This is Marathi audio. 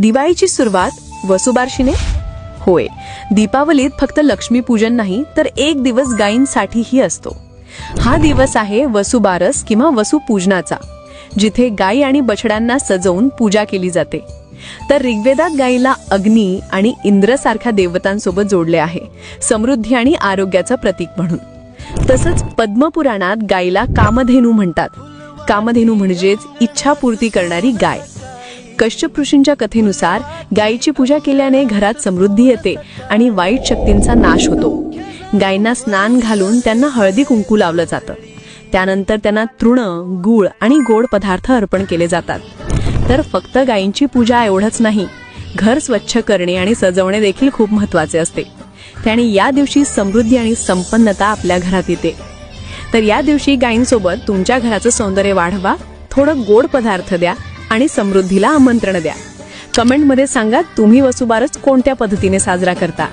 दिवाळीची सुरुवात वसुबारशीने? होय. दीपावलीत फक्त लक्ष्मीपूजन नाही तर एक दिवस गायींसाठीही असतो. हा दिवस आहे वसुबारस किंवा वसुपूजनाचा जिथे गायी आणि बछड्यांना सजवून पूजा केली जाते. तर ऋग्वेदात गायीला अग्नी आणि इंद्रसारख्या देवतांसोबत जोडले आहे समृद्धी आणि आरोग्याचं प्रतीक म्हणून. तसंच पद्मपुराणात गायीला कामधेनू म्हणतात. कामधेनू म्हणजेच इच्छापूर्ती करणारी गाय. कश्यप ऋषींच्या कथेनुसार गायीची पूजा केल्याने घरात समृद्धी येते आणि वाईट शक्तींचा नाश होतो. गायींना स्नान घालून त्यांना हळदी कुंकू लावलं जातं. त्यानंतर त्यांना तृण गूळ आणि गोड पदार्थ अर्पण केले जातात. तर फक्त गायींची पूजा एवढंच नाही घर स्वच्छ करणे आणि सजवणे देखील खूप महत्त्वाचे असते. त्याने या दिवशी समृद्धी आणि संपन्नता आपल्या घरात येते. तर या दिवशी गायींसोबत तुमच्या घराचं सौंदर्य वाढवा थोडं गोड पदार्थ द्या आणि समृद्धीला आमंत्रण द्या. कमेंटमध्ये सांगा तुम्ही वसुबारस कोणत्या पद्धतीने साजरा करता?